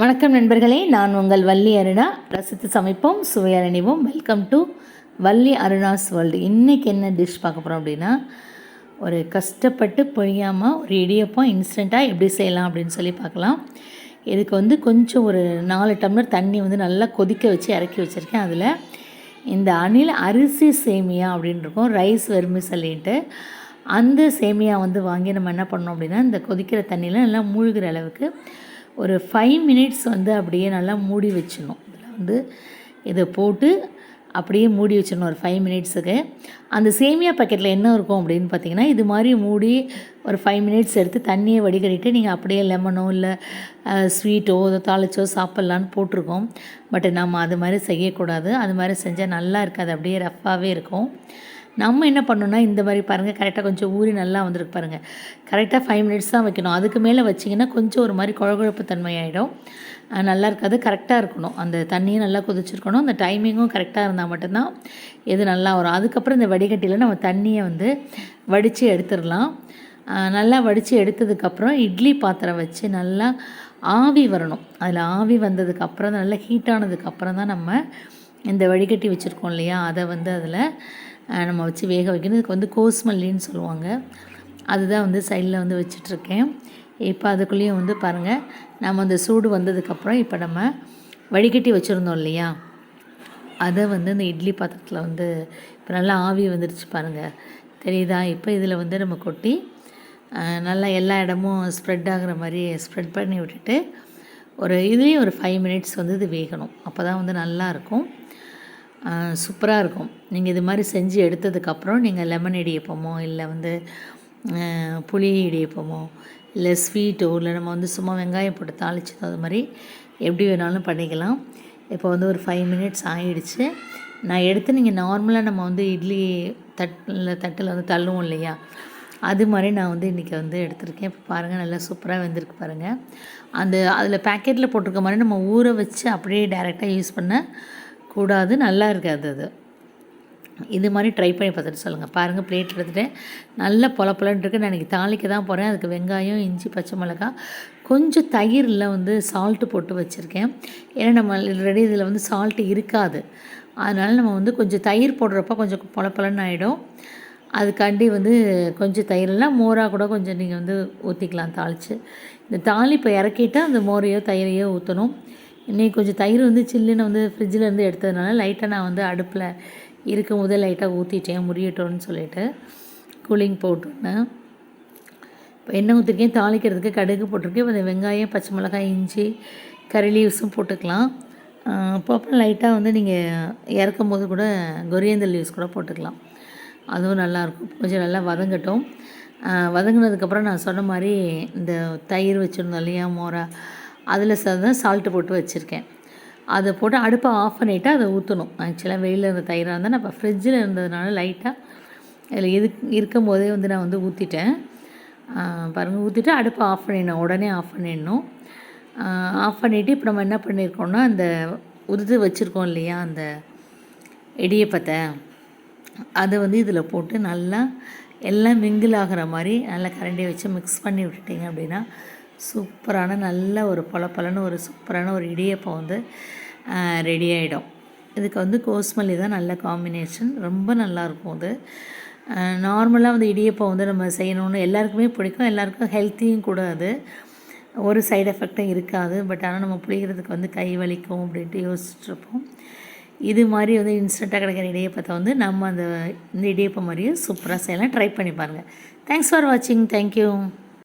வணக்கம் நண்பர்களே நான் உங்கள் வள்ளி அருணா. ரசித்து சமைப்போம் சுவையால் நினைவோம். Welcome to Valli Aruna's world இன்றைக்கி என்ன டிஷ் பார்க்க போகிறோம் அப்படின்னா ஒரு கஷ்டப்பட்டு பொழியாமல் ஒரு இடியப்பம் இன்ஸ்டண்ட்டாக எப்படி செய்யலாம் அப்படின்னு சொல்லி பார்க்கலாம். இதுக்கு வந்து கொஞ்சம் ஒரு நாலு டம்ளர் தண்ணி வந்து நல்லா கொதிக்க வச்சு இறக்கி வச்சுருக்கேன். அதில் இந்த அணில் அரிசி சேமியா அப்படின்னு இருக்கும். ரைஸ் சொல்லிட்டு. அந்த சேமியா வந்து வாங்கி நம்ம என்ன பண்ணோம் அப்படின்னா இந்த கொதிக்கிற தண்ணியில் நல்லா மூழ்கிற அளவுக்கு ஒரு ஃபைவ் மினிட்ஸ் வந்து அப்படியே நல்லா மூடி வச்சிடணும். இதில் வந்து இதை போட்டு அப்படியே மூடி வச்சிடணும் ஒரு ஃபைவ் மினிட்ஸுக்கு அந்த சேமியா பாக்கெட்டில் என்ன இருக்கும் அப்படின்னு பார்த்தீங்கன்னா இது மாதிரி மூடி ஒரு ஃபைவ் மினிட்ஸ் எடுத்து தண்ணியை வடிகட்டிட்டு நீங்கள் அப்படியே லெமனோ இல்லை ஸ்வீட்டோ தாளிச்சோ சாப்பிட்லான்னு போட்டிருக்கோம். பட் நம்ம அது மாதிரி செய்யக்கூடாது. அது மாதிரி செஞ்சால் நல்லா இருக்காது. அப்படியே ரஃப்பாகவே இருக்கும். நம்ம என்ன பண்ணணும்னா இந்த மாதிரி பாருங்கள் கரெக்டாக கொஞ்சம் ஊறி நல்லா வந்திருக்கு பாருங்கள் கரெக்டாக ஃபைவ் மினிட்ஸ் தான் வைக்கணும். அதுக்கு மேலே வச்சிங்கன்னா கொஞ்சம் ஒரு மாதிரி குழகுழப்பு தன்மை ஆகிடும் நல்லா இருக்காது கரெக்டாக இருக்கணும். அந்த தண்ணியும் நல்லா கொதிச்சிருக்கணும். அந்த டைமிங்கும் கரெக்டாக இருந்தால் மட்டும்தான் இது நல்லா வரும். அதுக்கப்புறம் இந்த வடிகட்டியில் நம்ம தண்ணியை வந்து வடித்து எடுத்துடலாம். நல்லா வடித்து எடுத்ததுக்கப்புறம் இட்லி பாத்திரம் வச்சு நல்லா ஆவி வரணும். அதில் ஆவி வந்ததுக்கப்புறம் நல்லா ஹீட்டானதுக்கப்புறம் தான் நம்ம இந்த வடிகட்டி வச்சுருக்கோம் இல்லையா? அதை வந்து அதில் நம்ம வச்சு வேக வைக்கணும். இதுக்கு வந்து கோஸ்மல்லின்னு சொல்லுவாங்க. அதுதான் வந்து சைடில் வந்து வச்சிட்ருக்கேன். இப்போ அதுக்குள்ளேயும் வந்து பாருங்கள் நம்ம அந்த சூடு வந்ததுக்கப்புறம் இப்போ நம்ம வடிகட்டி வச்சுருந்தோம் இல்லையா? அதை வந்து இந்த இட்லி பாத்திரத்தில் வந்து இப்போ நல்லா ஆவி வந்துடுச்சு பாருங்கள் தெரியுதா? இப்போ இதில் வந்து நம்ம கொட்டி நல்லா எல்லா இடமும் ஸ்ப்ரெட் ஆகிற மாதிரி ஸ்ப்ரெட் பண்ணி விட்டுட்டு ஒரு இதுலேயும் ஒரு ஃபைவ் மினிட்ஸ் வந்து இது வேகணும். அப்போ தான் வந்து நல்லாயிருக்கும் சூப்பராக இருக்கும். நீங்கள் இது மாதிரி செஞ்சு எடுத்ததுக்கப்புறம் நீங்கள் லெமன் இடியப்பமோ இல்லை வந்து புளி இடியப்பமோ இல்லை ஸ்வீட்டோ இல்லை நம்ம வந்து சும்மா வெங்காயம் போட்டு தாளிச்சதோ அது மாதிரி எப்படி வேணாலும் பண்ணிக்கலாம். இப்போ வந்து ஒரு ஃபைவ் மினிட்ஸ் ஆகிடுச்சு நான் எடுத்து நீங்கள் நார்மலாக நம்ம வந்து இட்லி தட்டில் தட்டில் வந்து தள்ளுவோம் இல்லையா? அது மாதிரி நான் வந்து இன்றைக்கி வந்து எடுத்திருக்கேன். இப்போ பாருங்கள் நல்லா சூப்பராக வெந்திருக்கு பாருங்கள் அந்த அதில் பேக்கெட்டில் போட்டிருக்க மாதிரி நம்ம ஊற வச்சு அப்படியே டேரெக்டாக யூஸ் பண்ண கூடாது நல்லா இருக்காது அது. இது மாதிரி ட்ரை பண்ணி பார்த்துட்டு சொல்லுங்கள் பாருங்கள் பிளேட் எடுத்துகிட்டு நல்ல பொல பொலன்னு இருக்குது நான் இன்றைக்கி தாளிக்க தான் போகிறேன் அதுக்கு வெங்காயம் இஞ்சி பச்சை மிளகா கொஞ்சம் தயிரில் வந்து சால்ட்டு போட்டு வச்சுருக்கேன். ஏன்னா நம்ம ரெடி இதில் வந்து சால்ட்டு இருக்காது. அதனால் நம்ம வந்து கொஞ்சம் தயிர் போடுறப்ப கொஞ்சம் பொல பொலன்னு ஆகிடும் அதுக்காண்டி வந்து கொஞ்சம் தயிரெல்லாம் மோராக கூட கொஞ்சம் நீங்கள் வந்து ஊற்றிக்கலாம் தாளித்து இந்த தாளிப்பை இறக்கிட்டு அந்த மோரையோ தயிரையோ ஊற்றணும் இன்றைக்கி கொஞ்சம் தயிர் வந்து சில்லுன்னு வந்து ஃப்ரிட்ஜில் இருந்து எடுத்ததுனால லைட்டாக நான் வந்து அடுப்பில் இருக்கும் போதே லைட்டாக ஊற்றிட்டேன் முடியட்டோன்னு சொல்லிட்டு கூலிங் போட்டுட்டேன். இப்போ எண்ணெய் ஊற்றிருக்கேன் தாளிக்கிறதுக்கு கடுகு போட்டிருக்கேன். இப்போ இந்த வெங்காயம் பச்சை மிளகாய் இஞ்சி கறி லீவ்ஸும் போட்டுக்கலாம். அப்போ அப்புறம் லைட்டாக வந்து நீங்கள் இறக்கும் போது கூட கொரியந்தல் லீவ்ஸ் கூட போட்டுக்கலாம். அதுவும் நல்லாயிருக்கும் கொஞ்சம் நல்லா வதங்கட்டும். வதங்கினதுக்கப்புறம் நான் சொன்ன மாதிரி இந்த தயிர் வச்சுருந்தோம் இல்லையா மோரா அதில் தான் சால்ட்டு போட்டு வச்சுருக்கேன். அதை போட்டு அடுப்பை ஆஃப் பண்ணிவிட்டு அதை ஊற்றணும் ஆக்சுவலாக வெயிலில் இருந்த தயிராக இருந்தால் நான் இப்போ ஃப்ரிட்ஜில் இருந்ததுனால லைட்டாக அதில் இது இருக்கும் போதே வந்து நான் வந்து ஊற்றிட்டேன் பாருங்கள் ஊற்றிட்டு அடுப்பை ஆஃப் பண்ணிடணும். உடனே ஆஃப் பண்ணிடணும். ஆஃப் பண்ணிவிட்டு இப்போ நம்ம என்ன பண்ணியிருக்கோம்னா அந்த உருது வச்சுருக்கோம் இல்லையா அந்த இடியப்பத்தை அதை வந்து இதில் போட்டு நல்லா எல்லாம் மிங்கிள் ஆகிற மாதிரி நல்லா கரண்டியை வச்சு மிக்ஸ் பண்ணி விட்டுட்டிங்க அப்படின்னா சூப்பரான நல்ல ஒரு பளபளன்னு ஒரு சூப்பரான ஒரு இடியப்பம் வந்து ரெடி ஆகிடும் இதுக்கு வந்து கோஸ்மல்லி தான் நல்ல காம்பினேஷன் ரொம்ப நல்லாயிருக்கும் அது. நார்மலாக வந்து இடியப்பம் வந்து நம்ம செய்யணுன்னு எல்லாருக்குமே பிடிக்கும். எல்லாருக்கும் ஹெல்த்தியும் கூட அது. ஒரு சைடு எஃபெக்டும் இருக்காது. பட் ஆனால் நம்ம புளிக்கிறதுக்கு வந்து கை வலிக்கும் அப்படின்ட்டு யோசிச்சுட்ருப்போம். இது மாதிரி வந்து இன்ஸ்டண்ட்டாக கிடைக்கிற இடியப்பத்தை வந்து நம்ம அந்த இந்த இடியப்பம் மாதிரியும் சூப்பராக செய்யலாம். ட்ரை பண்ணி பாருங்கள் தேங்க்ஸ் ஃபார் வாட்சிங் தேங்க்யூ